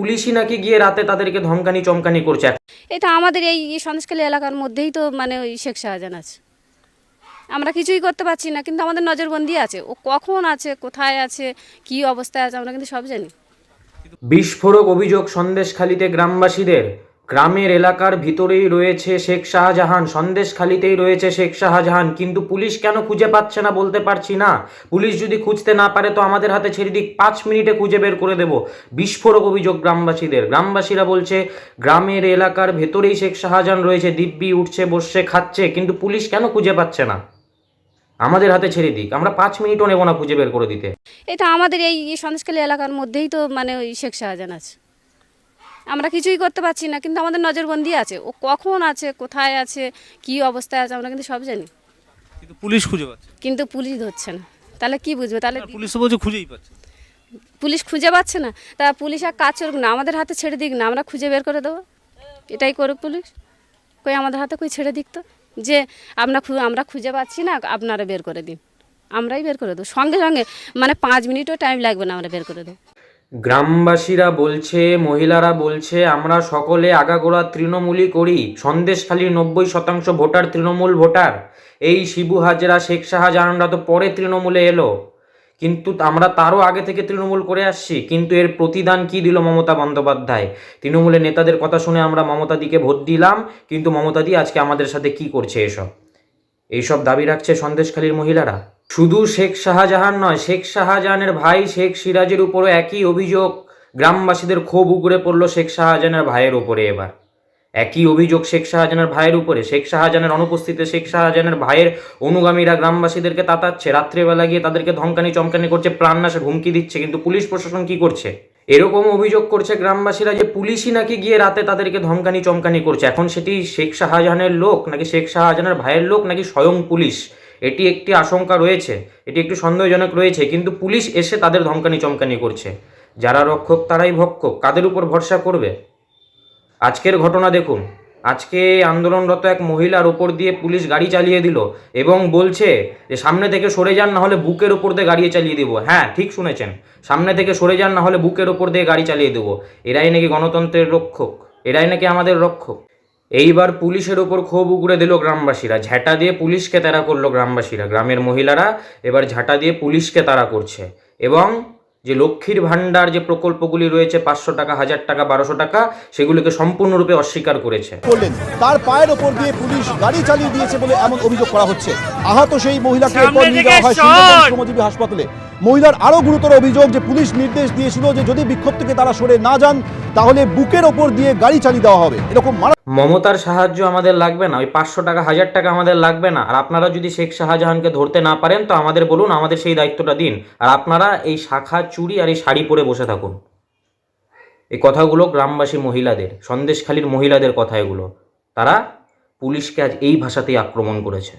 পুলিশই নাকি গিয়ে রাতে তাদেরকে ধমকানি চমকানি করছে? এটা আমাদের এই সন্দেশখালী এলাকার মধ্যেই তো মানে ওই শেখ শাহজাহান আছে। আমরা কিছুই করতে পারছি না কিন্তু আমাদের নজরবন্দি আছে। ও কখন আছে কোথায় আছে কি অবস্থায় আছে আমরা কিন্তু সব জানি। বিস্ফোরক অভিযোগ সন্দেশখালীতে গ্রামবাসীদের। গ্রামের এলাকার ভিতরেই রয়েছে শেখ শাহজাহান, সন্দেশখালিতেই রয়েছে শেখ শাহজাহান, কিন্তু পুলিশ কেন খুঁজে পাচ্ছে না বলতে পারছি না। পুলিশ যদি খুঁজতে না পারে তো আমাদের হাতে ছেড়ে দিক পাঁচ মিনিটে খুঁজে বের করে দেব, বিস্ফোরক অভিযোগ গ্রামবাসীদের। গ্রামবাসীরা বলছে, গ্রামের এলাকার ভেতরেই শেখ শাহজাহান রয়েছে দিব্যি উঠছে, বসছে, খাচ্ছে, কিন্তু পুলিশ কেন খুঁজে পাচ্ছে না? আমাদের হাতে ছেড়ে দিক, আমরা পাঁচ মিনিটও নেব না খুঁজে বের করে দিতে। এটা আমাদের এই সন্দেশখালী এলাকার মধ্যেই তো মানে ওই শেখ শাহজাহান আছে। আমরা কিছুই করতে পারছি না কিন্তু আমাদের নজরবন্দি আছে। ও কখন আছে কোথায় আছে কি অবস্থায় আছে আমরা কিন্তু সব জানি। কিন্তু পুলিশ খুঁজে পাচ্ছে। কিন্তু পুলিশ ধরছে না। তাহলে কি বুঝবে? তাহলে পুলিশ বলছে খুঁজেই পাচ্ছে। পুলিশ খুঁজে পাচ্ছে না? তা পুলিশ আর কাজ করুক না আমাদের হাতে ছেড়ে দিক না আমরা খুঁজে বের করে দেবো। এটাই করুক পুলিশ। কই আমাদের হাতে কই ছেড়ে দিক তো? যে আমরা আমরা খুঁজে পাচ্ছি না আপনারা বের করে দিন। আমরাই বের করে দেবো। সঙ্গে সঙ্গে মানে পাঁচ মিনিটও টাইম লাগবে না আমরা বের করে দেবো। গ্রামবাসীরা বলছে, মহিলারা বলছে, আমরা সকলে আগাগোড়া তৃণমূলই করি। সন্দেশখালীর নব্বই শতাংশ ভোটার তৃণমূল ভোটার। এই শিবু হাজরা, শেখ শাহজাহানরা তো পরে তৃণমূলে এলো। কিন্তু আমরা তারও আগে থেকে তৃণমূল করে আসছি। কিন্তু এর প্রতিদান কি দিল মমতা বন্দ্যোপাধ্যায়? তৃণমূলের নেতাদের কথা শুনে আমরা মমতাদিকে ভোট দিলাম। কিন্তু মমতাদি আজকে আমাদের সাথে কি করছে এসব? এইসব দাবি রাখছে সন্দেশখালীর মহিলারা। শুধু শেখ শাহজাহান নয়, শেখ শাহজাহানের ভাই শেখ সিরাজের উপরও একই অভিযোগ। গ্রামবাসীদের ক্ষোভ উগড়ে পড়ল শেখ শাহজাহানের ভাইয়ের উপরে এবার। একই অভিযোগ শেখ শাহজাহানের ভাইয়ের উপরে। শেখ শাহজাহানের অনুপস্থিতিতে শেখ শাহজাহানের ভাইয়ের অনুগামীরা গ্রামবাসীদেরকে তাতাচ্ছে। রাত্রেবেলা গিয়ে তাদেরকে ধমকানি চমকানি করছে প্রাণনাশের হুমকি দিচ্ছে। কিন্তু পুলিশ প্রশাসন কি করছে? এরকম অভিযোগ করছে গ্রামবাসীরা যে পুলিশই নাকি গিয়ে রাতে তাদেরকে ধমকানি চমকানি করছে। এখন সেটি শেখ শাহজাহানের লোক নাকি শেখ শাহজাহানের ভাইয়ের লোক নাকি স্বয়ং পুলিশ? এটি একটি আশঙ্কা রয়েছে, এটি একটু সন্দেহজনক রয়েছে, কিন্তু পুলিশ এসে তাদের ধমকানি চমকানি করছে। যারা রক্ষক, তারাই ভক্ষক, কাদের উপর ভরসা করবে? আজকের ঘটনা দেখুন। আজকে আন্দোলনরত এক মহিলার ওপর দিয়ে পুলিশ গাড়ি চালিয়ে দিল এবং বলছে যে, সামনে থেকে সরে যান না হলে বুকের ওপর দিয়ে গাড়ি চালিয়ে দিব। হ্যাঁ ঠিক শুনেছেন। সামনে থেকে সরে যান না হলে বুকের ওপর দিয়ে গাড়ি চালিয়ে দেবো। এরাই নাকি গণতন্ত্রের রক্ষক? এরাই নাকি আমাদের রক্ষক? এইবার পুলিশের ওপর ক্ষোভ উগড়ে দিল গ্রামবাসীরা। ঝাঁটা দিয়ে পুলিশকে তারা করল গ্রামবাসীরা। গ্রামের মহিলারা এবার ঝাঁটা দিয়ে পুলিশকে তারা করছে এবং যে লক্ষ্মীর ভাণ্ডার যে প্রকল্পগুলি রয়েছে পাঁচশো টাকা হাজার টাকা বারোশো টাকা সেগুলিকে সম্পূর্ণরূপে অস্বীকার করেছে। করলেন তার পায়ের ওপর দিয়ে পুলিশ গাড়ি চালিয়ে দিয়েছে বলে এমন অভিযোগ করা হচ্ছে। আহত সেই মহিলাকে নিয়ে যাওয়া হয় হাসপাতালে। মহিলার আরও গুরুতর অভিযোগ যে পুলিশ নির্দেশ দিয়েছিল যে যদি বিক্ষোভ থেকে তারা সরে না যান তাহলে বুকের ওপর দিয়ে গাড়ি চালিয়ে দেওয়া হবে। এরকম মমতার সাহায্য আমাদের লাগবে না ওই পাঁচশো টাকা হাজার টাকা আমাদের লাগবে না। আর আপনারা যদি শেখ শাহজাহানকে ধরতে না পারেন তো আমাদের বলুন আমাদের সেই দায়িত্বটা দিন। আর আপনারা এই শাখা চুরি আর এই শাড়ি পরে বসে থাকুন। এই কথাগুলো গ্রামবাসী মহিলাদের সন্দেশখালীর মহিলাদের কথা এগুলো। তারা পুলিশকে আজ এই ভাষাতেই আক্রমণ করেছে।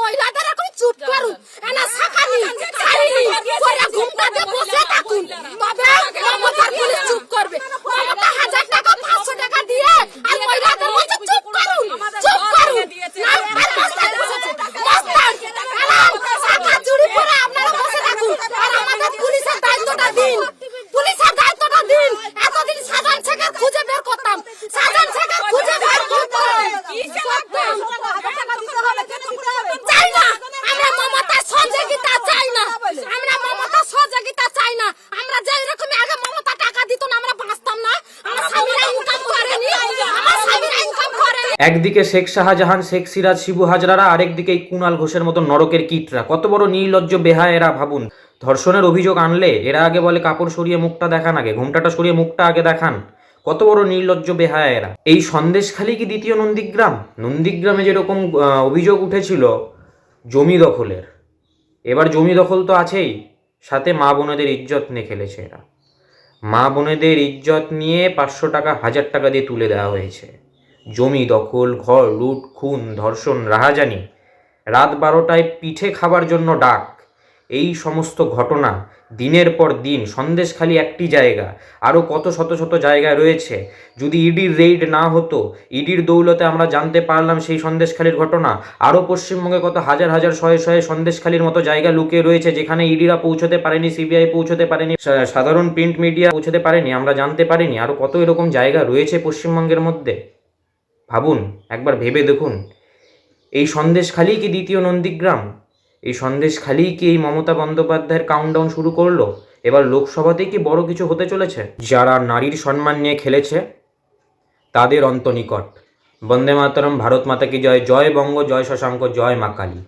মহিলাদের এখন চুপ করুন এনা সাকানি চাইনি পরে ঘুমটাতে বসে থাকুন। তবে মমতার পুলিশ চুপ করবে মমতা হাজার টাকা পাঁচশো টাকা দিয়ে আর মহিলাদের বলছে চুপ করুন চুপ করুন না, আর মস্তান বসেছে, মস্তান। এলাম, শাখা চুরি পরে আপনারা বসে থাকুন আর আমাদের পুলিশের দায়িত্বটা দিন পুলিশের দায়িত্বটা দিন এতদিন সাজান শেখের খুঁজে বের করতাম সাজান শেখের খুঁজে বের করতাম চাই না আমরা মমতার সহযোগিতা চাই না আমরা মমতার সহযোগিতা চাই না আমরা যে রকম আগে মমতা টাকা দিত না আমরা বাঁচতাম না আমার স্বামীরা ইনকাম করেনি আমার স্বামীরা ইনকাম করেনি একদিকে শেখ শাহজাহান, শেখ সিরাজ, শিবু হাজরারা, আরেকদিকে এই কুণাল ঘোষের মতো নরকের কীটরা। কত বড় নির্লজ্জ বেহায় এরা ভাবুন। ধর্ষণের অভিযোগ আনলে এরা আগে বলে কাপড় সরিয়ে মুখটা দেখান আগে, ঘুমটাটা সরিয়ে মুখটা আগে দেখান। কত বড় নির্লজ্জ বেহায়া এরা। এই সন্দেশখালী কি দ্বিতীয় নন্দীগ্রাম? নন্দীগ্রামে যেরকম অভিযোগ উঠেছিল জমি দখলের, এবার জমি দখল তো আছেই, সাথে মা বোনেদের ইজ্জত নিয়ে খেলেছে এরা। মা বোনেদের ইজ্জত নিয়ে পাঁচশো টাকা, হাজার টাকা দিয়ে তুলে দেওয়া হয়েছে। জমি দখল, ঘর, লুট, খুন, ধর্ষণ, রাহাজানি, রাত বারোটায় পিঠে খাবার জন্য ডাক। এই সমস্ত ঘটনা দিনের পর দিন, সন্দেশখালি একটি জায়গা, আরও কত শত শত জায়গা রয়েছে। যদি ইডির রেইড না হতো, ইডির দৌলতে আমরা জানতে পারলাম সেই সন্দেশখালির ঘটনা। আরও পশ্চিমবঙ্গে কত হাজার হাজার শয়ে শয়ে সন্দেশখালির মতো জায়গা লুকিয়ে রয়েছে, যেখানে ইডিরা পৌঁছতে পারেনি, সিবিআই পৌঁছতে পারেনি সাধারণ প্রিন্ট মিডিয়া পৌঁছতে পারেনি, আমরা জানতে পারিনি। আরও কত এরকম জায়গা রয়েছে পশ্চিমবঙ্গের মধ্যে? ভাবুন, একবার ভেবে দেখুন। এই সন্দেশ খালি কি দ্বিতীয় নন্দীগ্রাম? এই সন্দেশ খালি কি এই মমতা বন্দ্যোপাধ্যায়ের কাউন্টডাউন শুরু করল? এবার লোকসভাতেই কি বড় কিছু হতে চলেছে? যারা নারীর সম্মান নিয়ে খেলেছে, তাদের অন্তনিকট। বন্দে মাতরম, ভারত মাতাকে জয়? জয় বঙ্গ, জয় শশাঙ্ক, জয় মা কালী।